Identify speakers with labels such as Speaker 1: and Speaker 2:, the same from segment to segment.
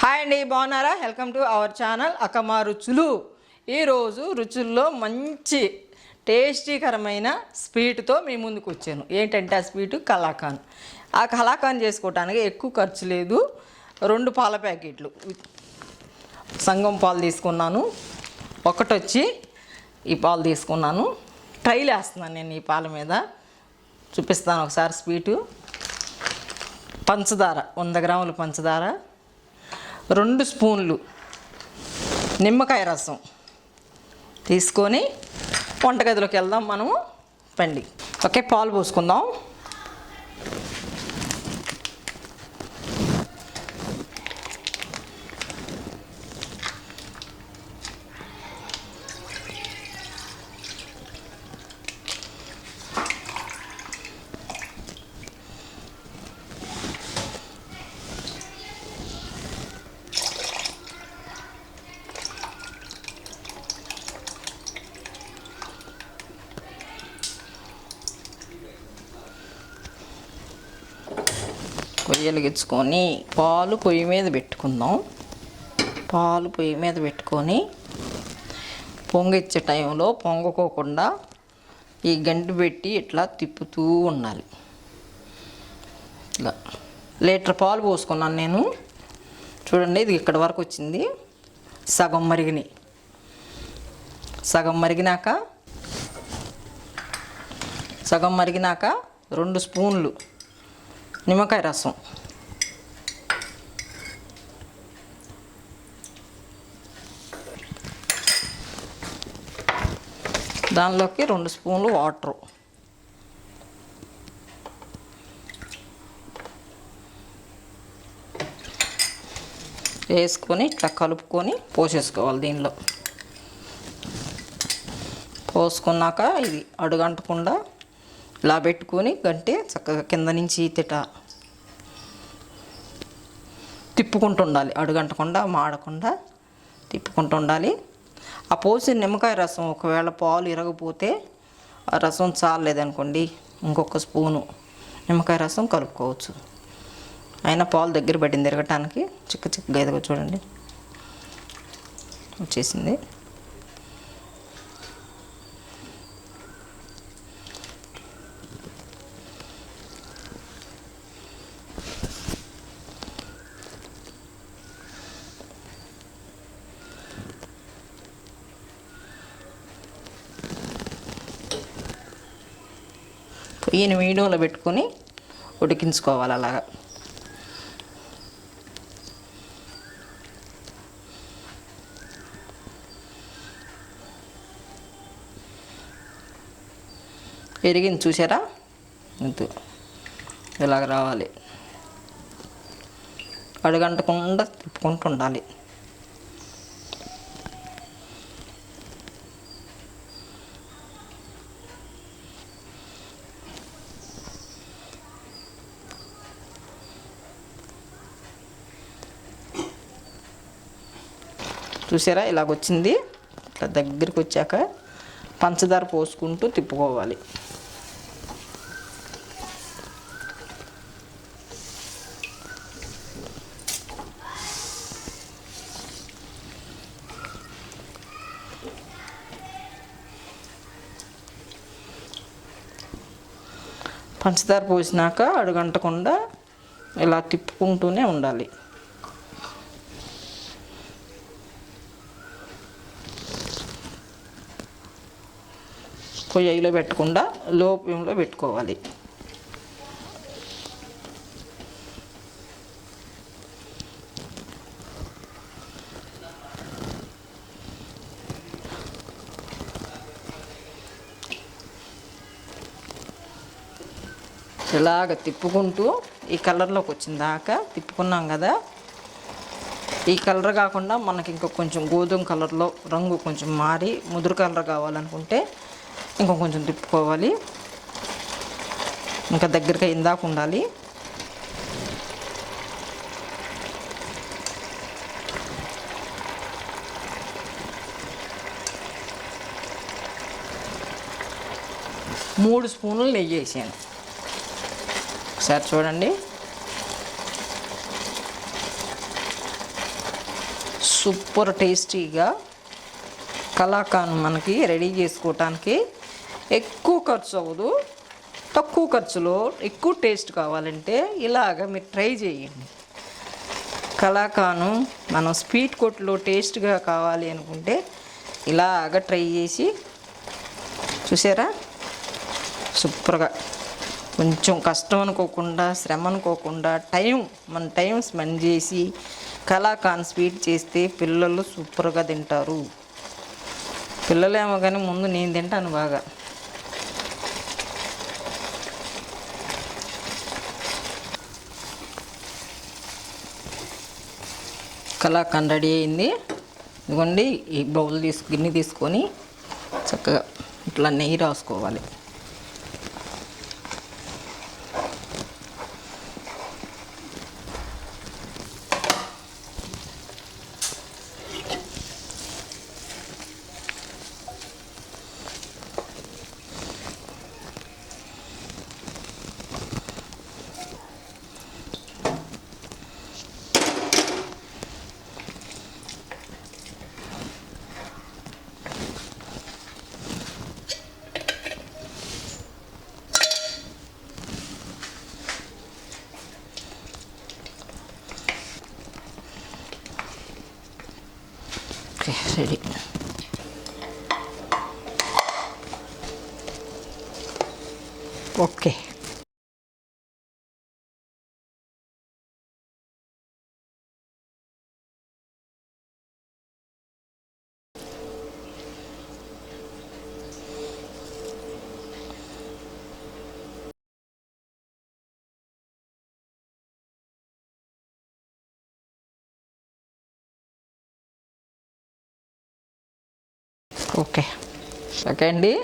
Speaker 1: Hi అండి బాగున్నారా? Welcome to our channel అకమా రుచులు ఈరోజు రుచుల్లో మంచి టేస్టీకరమైన స్వీట్తో మీ ముందుకు వచ్చాను. ఏంటంటే ఆ స్వీట్ కలాకాన్ ఆ కలాకాన్ చేసుకోవటానికి ఎక్కువ ఖర్చు లేదు. రెండు పాల ప్యాకెట్లు. సంగం పాలు తీసుకున్నాను. ఒకటి వచ్చి ఈ పాలు తీసుకున్నాను. ట్రైల్ వేస్తున్నాను నేను ఈ పాల మీద. చూపిస్తాను ఒకసారి స్వీటు. పంచదార వంద గ్రాములు పంచదార. రెండు స్పూన్లు నిమ్మకాయ రసం తీసుకొని వంటగదిలోకి వెళ్దాం మనము. పండి. ఓకే పాలు పోసుకుందాం. పొయ్యి వెలిగించుకొని పాలు పొయ్యి మీద పెట్టుకుందాం. పాలు పొయ్యి మీద పెట్టుకొని పొంగిచ్చే టైంలో పొంగకోకుండా ఈ గంటి పెట్టి ఇట్లా తిప్పుతూ ఉండాలి. ఇట్లా లీటర్ పాలు పోసుకున్నాను నేను. చూడండి ఇది ఇక్కడ వరకు వచ్చింది. సగం మరిగినాయి. సగం మరిగినాక సగం మరిగినాక రెండు స్పూన్లు నిమ్మకాయ రసం. దానిలోకి రెండు స్పూన్లు వాటరు. వేసుకొని ఇట్లా కలుపుకొని పోసేసుకోవాలి దీనిలో. పోసుకున్నాక ఇది అడుగంటకుండా ఇలా పెట్టుకొని గంటే చక్కగా కింద నుంచి తిట తిప్పుకుంటూ ఉండాలి అడుగంటకుండా మాడకుండా తిప్పుకుంటూ ఉండాలి ఆ పోసిన నిమ్మకాయ రసం ఒకవేళ పాలు ఇరగపోతే ఆ రసం చాలేదనుకోండి ఇంకొక స్పూను నిమ్మకాయ రసం కలుపుకోవచ్చు. అయినా పాలు దగ్గర పడింది తిరగటానికి చిక్క చిక్కగా ఎదుగు చూడండి. వచ్చేసింది. పొయ్యిని మీడియంలో పెట్టుకొని ఉడికించుకోవాలి అలాగా. ఎరిగింది చూసారా? ఇంత ఇలాగ రావాలి. అడుగంటకుండా తిప్పుకుంటూ ఉండాలి. చూసారా? ఇలాగొచ్చింది ఇట్లా దగ్గరికి వచ్చాక పంచదార పోసుకుంటూ తిప్పుకోవాలి. పంచదార పోసినాక అడుగంటకుండా ఇలా తిప్పుకుంటూనే ఉండాలి. పొయ్యిలో పెట్టకుండా లో ఫ్లేమ్లో పెట్టుకోవాలి. ఇలాగ తిప్పుకుంటూ ఈ కలర్లోకి వచ్చిన దాకా తిప్పుకున్నాం కదా. ఈ కలర్ కాకుండా మనకి ఇంకా కొంచెం గోధుమ కలర్లో రంగు కొంచెం మారి ముదురు కలర్ కావాలనుకుంటే ఇంకా కొంచెం తిప్పుకోవాలి. ఇంకా దగ్గరగా ఇందాక ఉండాలి. మూడు స్పూన్లు నెయ్యి వేసాను ఒకసారి చూడండి. సూపర్ టేస్టీగా కలాకాన్ మనకి రెడీ చేసుకోవటానికి ఎక్కువ ఖర్చు అవ్వదు. తక్కువ ఖర్చులో ఎక్కువ టేస్ట్ కావాలంటే ఇలాగ మీరు ట్రై చేయండి. కళాకాను మనం స్వీట్ కొట్లో టేస్ట్గా కావాలి అనుకుంటే ఇలాగ ట్రై చేసి చూసారా? సూపర్గా. కొంచెం కష్టం అనుకోకుండా శ్రమ అనుకోకుండా టైం మన టైం స్పెండ్ చేసి కళాకాన్ స్వీట్ చేస్తే పిల్లలు సూపర్గా తింటారు. పిల్లలేమో కానీ ముందు నేను తింటాను బాగా. కలాకండ్ రెడీ అయింది. ఇదిగోండి ఈ బౌల్ తీసు గిన్నె తీసుకొని చక్కగా ఇట్లా నెయ్యి రాసుకోవాలి. Okay ready okay okay. Okay అండి.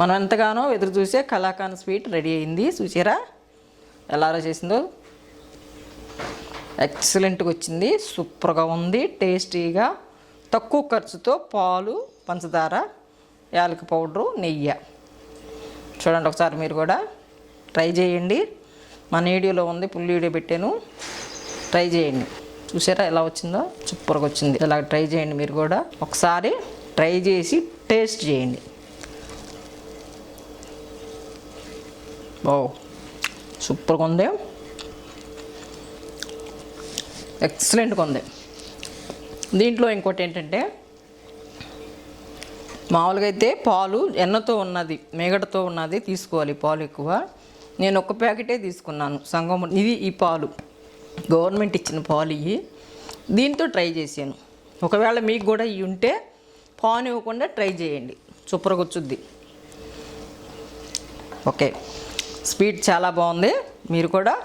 Speaker 1: మనం ఎంతగానో ఎదురు చూసే కలాకాన్ స్వీట్ రెడీ అయింది. చూసారా? ఎలా చేసిందో? ఎక్సలెంట్గా వచ్చింది. సూపర్గా ఉంది. టేస్టీగా. తక్కువ ఖర్చుతో పాలు పంచదార యాలక పౌడరు నెయ్యి. చూడండి ఒకసారి మీరు కూడా. ట్రై చేయండి. మన వీడియోలో ఉంది. ఫుల్ వీడియో పెట్టాను. ట్రై చేయండి. చూసారా ఎలా వచ్చిందో? సూపర్గా వచ్చింది. ఇలా ట్రై చేయండి మీరు కూడా. ఒకసారి ట్రై చేసి టేస్ట్ చేయండి. ఓ సూపర్గా ఉంది. ఎక్సలెంట్గా ఉంది. దీంట్లో ఇంకోటి ఏంటంటే మామూలుగా అయితే పాలు ఎన్నతో ఉన్నది మేగడతో ఉన్నది తీసుకోవాలి పాలు ఎక్కువ. నేను ఒక ప్యాకెటే తీసుకున్నాను సంగం ఇది ఈ పాలు. గవర్నమెంట్ ఇచ్చిన పాలు ఇవి. దీంతో ట్రై చేశాను. ఒకవేళ మీకు కూడా ఇవి ఉంటే పాన్ ఇవ్వకుండా ట్రై చేయండి. సూపర్గా వచ్చుద్ది. ఓకే. స్వీట్ చాలా బాగుంది. మీరు కూడా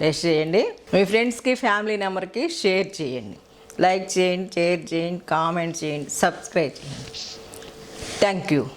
Speaker 1: టేస్ట్ చేయండి. మీ ఫ్రెండ్స్కి ఫ్యామిలీ నెంబర్కి షేర్ చేయండి. లైక్ చేయండి షేర్ చేయండి కామెంట్ చేయండి సబ్స్క్రైబ్ చేయండి. Thank you.